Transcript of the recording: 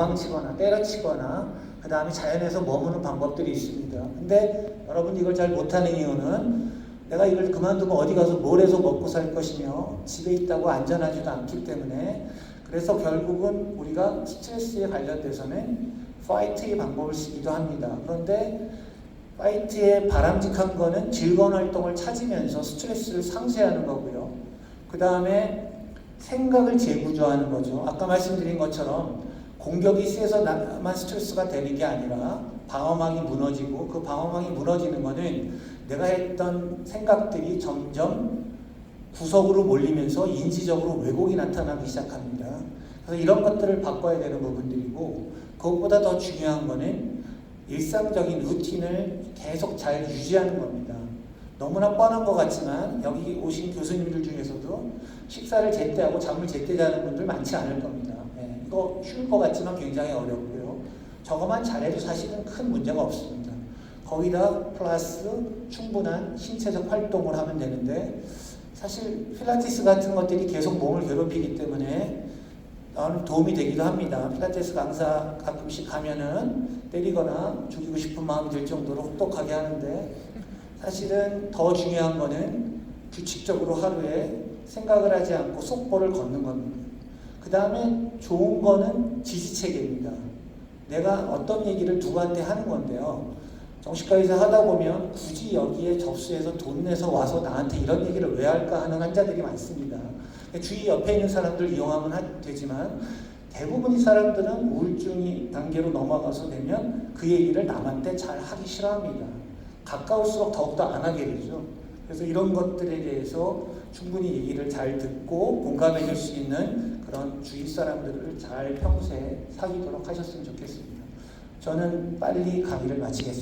도망치거나 때려치거나 그 다음에 자연에서 머무는 방법들이 있습니다. 근데 여러분 이걸 잘 못하는 이유는 내가 이걸 그만두면 어디 가서 뭘 해서 먹고 살 것이며 집에 있다고 안전하지도 않기 때문에 그래서 결국은 우리가 스트레스에 관련돼서는 파이트의 방법을 쓰기도 합니다. 그런데 파이트의 바람직한 거는 즐거운 활동을 찾으면서 스트레스를 상쇄하는 거고요. 그 다음에 생각을 재구조하는 거죠. 아까 말씀드린 것처럼 공격이 세서 나만 스트레스가 되는 게 아니라 방어망이 무너지고 그 방어망이 무너지는 거는 내가 했던 생각들이 점점 구석으로 몰리면서 인지적으로 왜곡이 나타나기 시작합니다. 그래서 이런 것들을 바꿔야 되는 부분들이고 그것보다 더 중요한 거는 일상적인 루틴을 계속 잘 유지하는 겁니다. 너무나 뻔한 것 같지만 여기 오신 교수님들 중에서도 식사를 제때 하고 잠을 제때 자는 분들 많지 않을 겁니다. 예, 이거 쉬울 것 같지만 굉장히 어렵고요. 저거만 잘해도 사실은 큰 문제가 없습니다. 거기다 플러스 충분한 신체적 활동을 하면 되는데 사실 필라테스 같은 것들이 계속 몸을 괴롭히기 때문에 도움이 되기도 합니다. 필라테스 강사 가끔씩 가면은 때리거나 죽이고 싶은 마음이 들 정도로 혹독하게 하는데 사실은 더 중요한 거는 규칙적으로 하루에 생각을 하지 않고 속보를 걷는 겁니다. 그 다음에 좋은 거는 지지체계입니다. 내가 어떤 얘기를 누구한테 하는 건데요. 정신과에서 하다 보면 굳이 여기에 접수해서 돈 내서 와서 나한테 이런 얘기를 왜 할까 하는 환자들이 많습니다. 주위 옆에 있는 사람들 이용하면 하- 되지만 대부분의 사람들은 우울증이 단계로 넘어가서 되면 그 얘기를 남한테 잘 하기 싫어합니다. 가까울수록 더욱더 안 하게 되죠. 그래서 이런 것들에 대해서 충분히 얘기를 잘 듣고 공감해 줄 수 있는 그런 주위 사람들을 잘 평소에 사귀도록 하셨으면 좋겠습니다. 저는 빨리 강의를 마치겠습니다.